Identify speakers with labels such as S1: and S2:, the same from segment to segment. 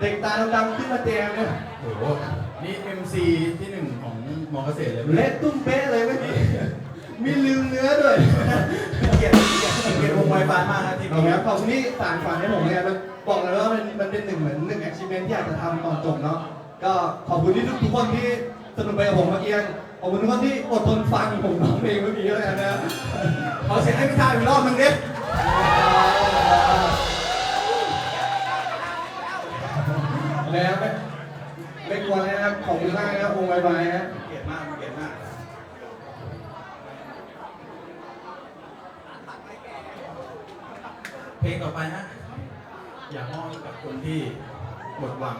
S1: เด็กตาดำๆขึ้นมาเตียงเนี่ย
S2: โอ้โหนี่ MC ที่หนึ่งของมอเกษตรเลย
S1: เละตุ้มเป๊ะเลยเมื่อกี้มีลืมเนื้อด้วย
S2: เกียรติเกียรติเกียรติวงไวไฟมากนะที่
S1: เอาครับขอบคุณที่สานฝันให้ผมเนี่ยมันบอกเลยว่ามันมันเป็นหนึ่งเหมือนหนึ่งแอคชิเมนที่อยากจะทำตอนจบเนาะก็ขอบคุณที่ทุกทุกคนที่สนุกไปกับผมเมื่อกี้ขอบคุณทุกคนที่อดทนฟังผมร้องเพลงเมื่อกี้แล้วกันนะ
S2: ขอเสียงให้พิธาอีกรอบหนึงดิ
S1: ล้วไม่ไม่กลัวนะครับขอบคุณมากนะครับวงไวไฟฮะ
S2: เกลียรติมากเกลียรติมากเพลงต่อไปฮะอยากมอบกับคนที่หมดหวัง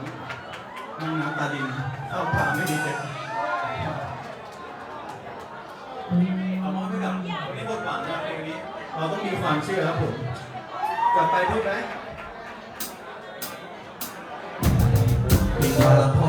S2: นั่งน้ำตาดินเข้าตาไม่ดีเจ็บเอามอบให้กับคนที่หมดหวังนะเพลงนี้ เราต้องมีความเชื่อครับผมจัดไปพูดไหม เพลงว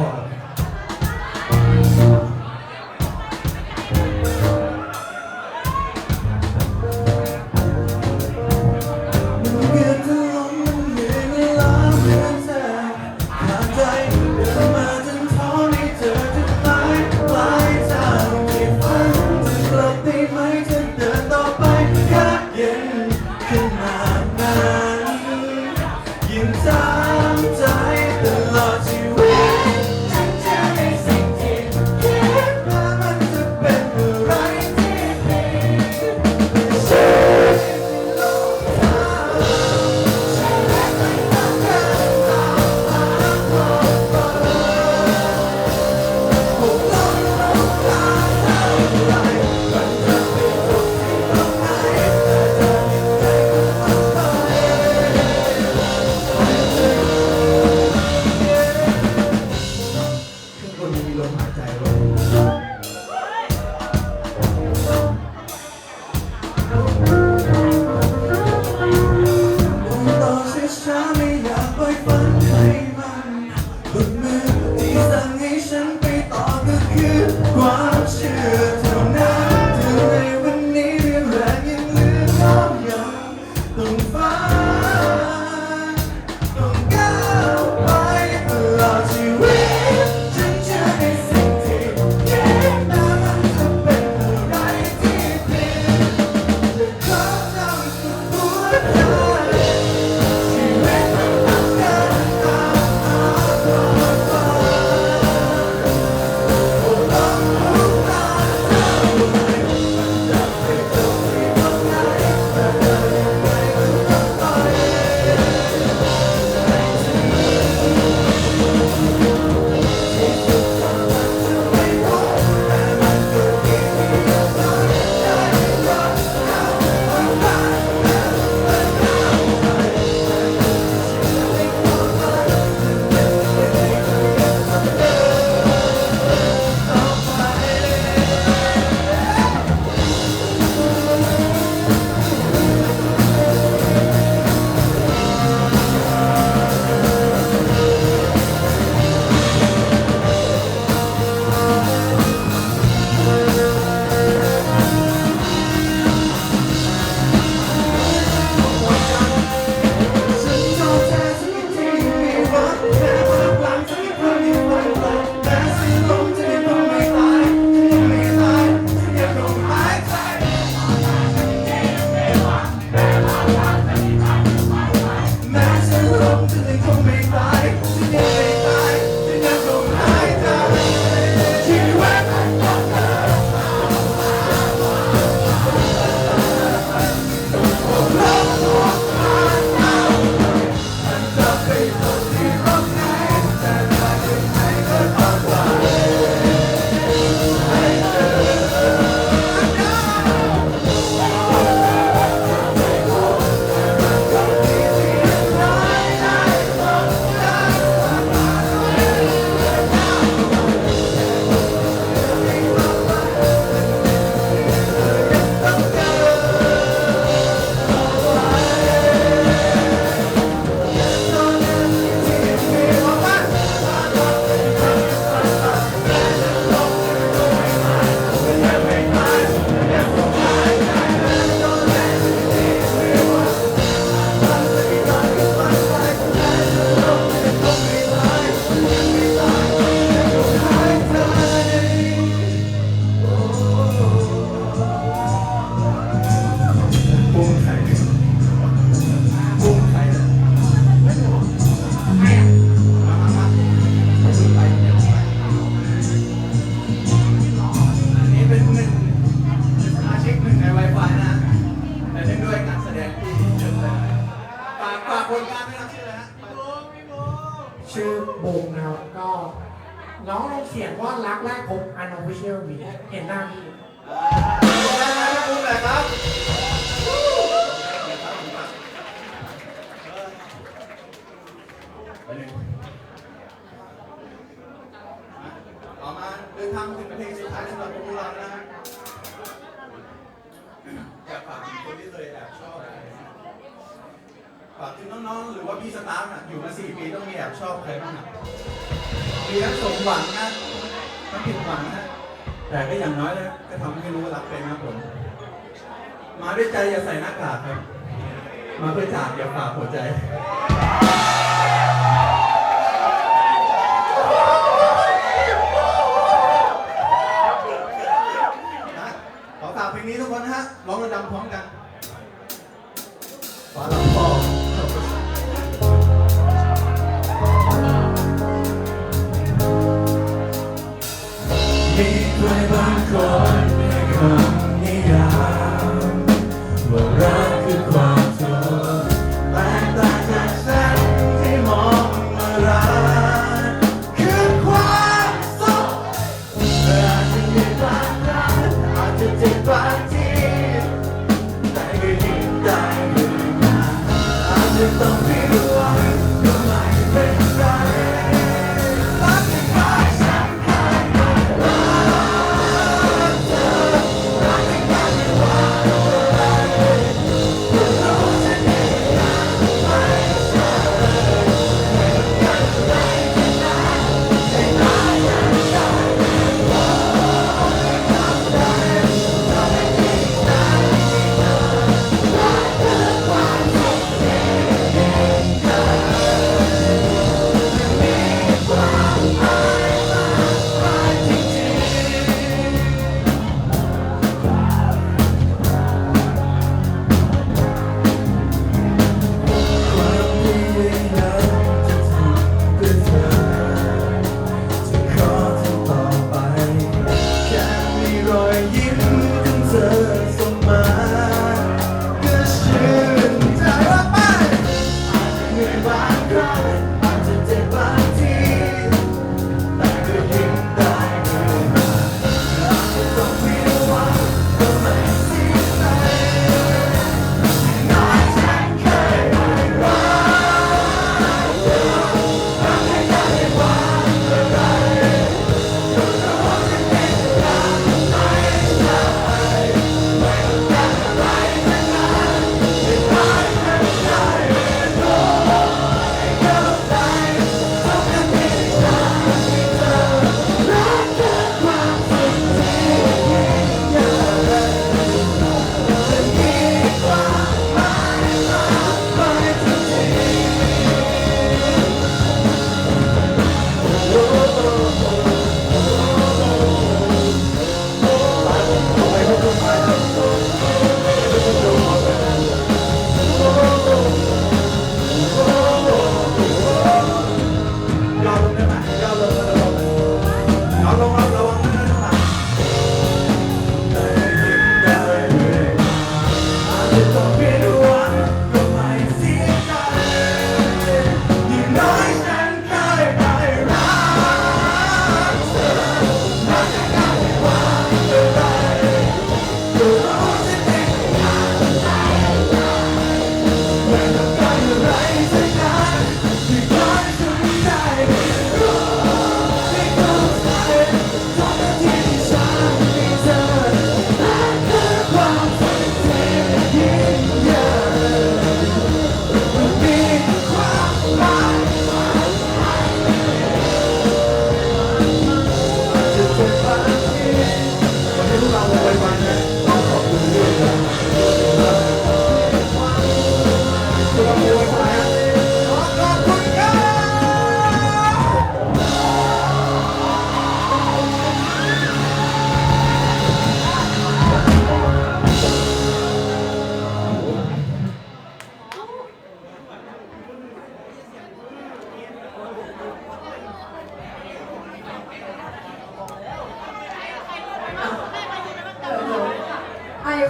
S1: มาด้ว
S3: ย
S2: ใจอย่าใส่หน้ากากครับ มาเพื่อจากอย่าฝากหัวใจนะขอฝากเพลงนี้ทุกคนฮะ ร้องระดัร้องกันไม่ใครบางคนให้กั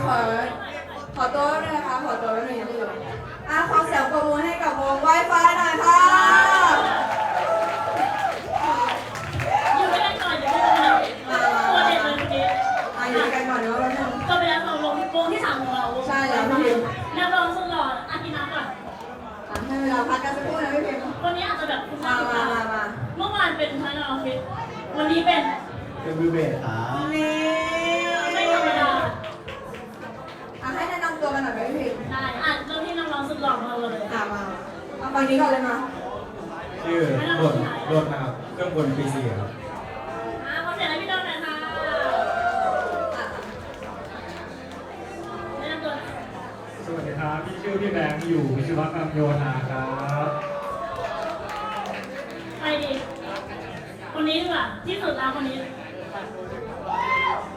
S2: ขอ ขอโต๊อด้วยนะคะ ขอโต๊ะหนึ่งอยู่อะขอเสียงประมูลให้กับวงไวไฟหน่อยค่ะอยู่ด้วยกันก่อนอยู่ด้วไกันก่ตัวเด่นเลยเมื่อกี้อะอยู่วกันก่อนเนาะแล้วนึงก็เป็นเราลงว
S4: งที่สามของ
S5: เรา
S4: ใช่แล้วพี่พิมพ์
S5: นักร้องสุดหล่ออากินะก่อน
S4: อะให้เวลาพักกันสักครู่นะพี่เพิม
S5: วันนี้อาจจะแบบคุ้
S4: ม
S5: ค่า
S4: มามามา
S5: เมื่อวานเป็นพนักงานออฟฟิศวันนี้เป็น
S2: เป็น
S5: มื
S4: อ
S5: เบสครั
S4: บ ฝั่งนี้ก่อนเลยมา
S1: ชื่อโดนโดนนะครับเครื่องบนปีสี่ครับ
S5: อะขอเสียงให้พี่โดนหน่อยค่ะ
S4: อะ
S5: แนะนำตัวหน่อย
S6: สวัสดีครับพี่ชื่อพี่แบงค์อยู่วิศวกรรมโยธาครับ
S5: ใครดี คนนี้ดีกว่าที่สุดแล้วคนนี้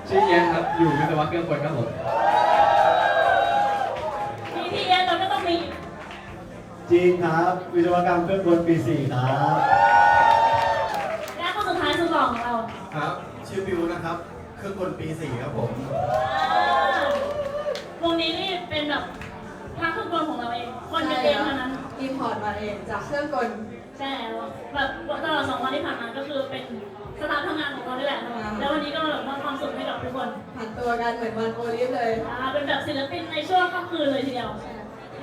S1: ชื่อเอียนครับอยู่วิศวะเครื่องกลครับผม
S5: มี
S2: จีนครับวิศวกรรมเครื่องกลปีสี่ครับ
S5: และคนสุดท้ายสุดหล่อของเรา
S7: ครับชื่อบิวนะครับเครื่องกลปีสี่ครับผม
S5: วงนี้นี่เป็นแบบภาคเครื่องกลของเราเอง คนกันเองเท่านั้น
S4: อินพอร์ตมาเองจากเครื่องกล
S5: ใช่แล้วแบบตลอดสองวันที่ผ่านมาก็คือเป็นสตาฟทำงานของเราด้วยแหละแล้ววันนี้ก็มาแบบมอบความสุขให้กับทุกคน
S4: ผ่านตัวกันเหมือนวันโอลิฟเลย
S5: อ่าเป็นแบบศิลปินในช่วงค่ำคืนเลยทีเดียว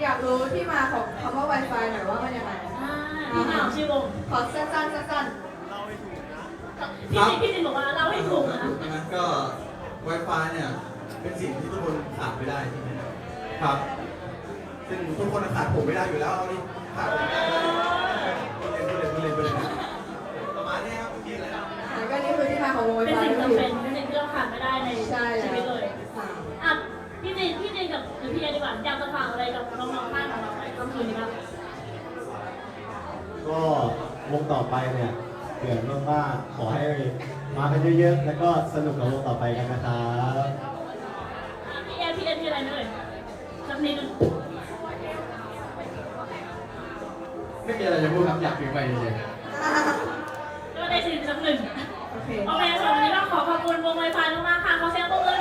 S4: อยากรู้ที่มาของคำว่า Wi-Fi หน่อยว่ามันยังไง
S5: อ่าที่มาของชื่อวง
S4: ขอสั้นๆสั้น
S5: พี่จิพี่จินบอกว่าเล่าให้ถูกนะ
S7: นะก็ Wi-Fi เนี่ยเป็นสิ่งที่ทุกคนขาดไม่ได้ใช่ไหมครับซึ่งทุกคนขาดผมไม่ได้อยู่แล้วเอาดิขาดผมไม่ได้เลยพูดเล่นพูดเล่นพูดเล่นพูดเล่นนะประมาณนี้ครับเมื่อกี้เลยนะ
S4: ๆอะก็นี่คือที่มาของวง
S5: เป็น
S4: Wi-Fi
S5: สิ่ง
S4: ก็
S5: จำ
S4: คื
S5: เป็
S4: อน
S5: เป็นสิ่งที่เราขาดไม่ได้ใน
S4: ใช่
S5: ชี
S4: แล้ว
S5: กับพี่เอดีกว่าอยากจะฝากอะไรกับน้องๆบ้านของเราในค่ำคืนนี้บ
S2: ก็วงต่อไปเนี่ยเดือดมากๆขอให้มากันเยอะๆแล้วก็สนุกกับวงต่อไปกันนะครับ
S5: พี่เอพี่เอ็พี่อะไรเลยจำนี้นึง
S1: ไม่มีอะไรจะพูดครับอยากพิมพ์ไปเลย
S5: ก็ได้สิ่จำหนึ่ง
S4: โอเคโอ
S5: เคสำหรับวันนี้ต้องขอขอบคุณวงไวไฟมากๆค่ะขอเสียงปรบมือ